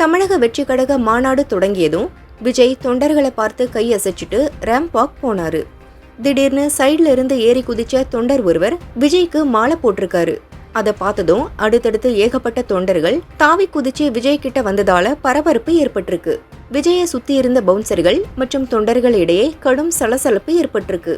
தமிழக வெற்றி கழக மாநாடு தொடங்கியதும் விஜய் தொண்டர்களை பார்த்து கையசைச்சிட்டு ரேம்பாக் போனாரு. திடீர்னு சைட்ல இருந்து ஏறி குதிச்ச தொண்டர் ஒருவர் விஜய்க்கு மாலை போட்டிருக்காரு. அதை பார்த்ததும் அடுத்தடுத்து ஏகப்பட்ட தொண்டர்கள் தாவி குதிச்சு விஜய் கிட்ட வந்ததால பரபரப்பு ஏற்பட்டிருக்கு. விஜயை சுத்தி இருந்த பவுன்சர்கள் மற்றும் தொண்டர்கள் இடையே கடும் சலசலப்பு ஏற்பட்டிருக்கு.